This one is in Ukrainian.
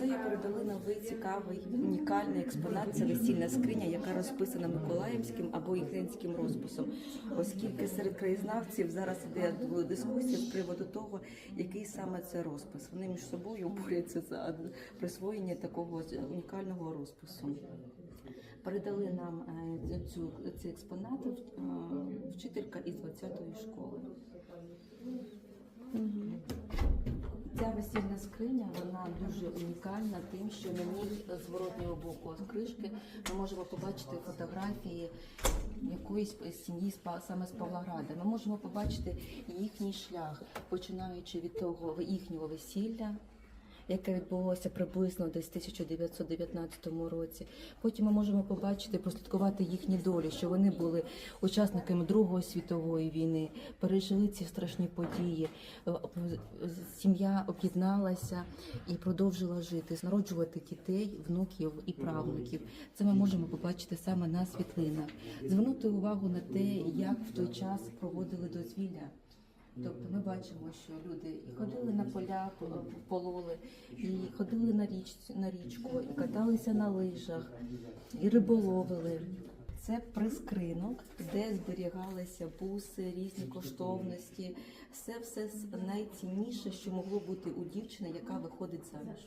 Музею передали новий цікавий унікальний експонат. Це весільна скриня, яка розписана миколаївським або ігринським розписом. Оскільки серед краєзнавців зараз іде дискусія з приводу того, який саме це розпис. Вони між собою борються за присвоєння такого унікального розпису. Передали нам е, цю ці експонати е, вчителька із 20-ї школи. Весільна скриня вона дуже унікальна тим, що на ній з зворотнього боку кришки ми можемо побачити фотографії якоїсь сім'ї саме з Павлограда. Ми можемо побачити їхній шлях, починаючи від того їхнього весілля. Яке відбулося приблизно десь в 1919 році. Потім ми можемо побачити, прослідкувати їхні долі, що вони були учасниками Другої світової війни, пережили ці страшні події. Е, Сім'я об'єдналася і продовжила жити, народжувати дітей, внуків і правнуків. Це ми можемо побачити саме на світлинах. Звернути увагу на те, як в той час проводили дозвілля. Тобто ми бачимо, що люди і ходили на поля, по- пололи, і ходили на річ на річку, і каталися на лижах, і риболовили. Це прискринок, де зберігалися буси, різні коштовності. Все все найцінніше, що могло бути у дівчини, яка виходить заміж.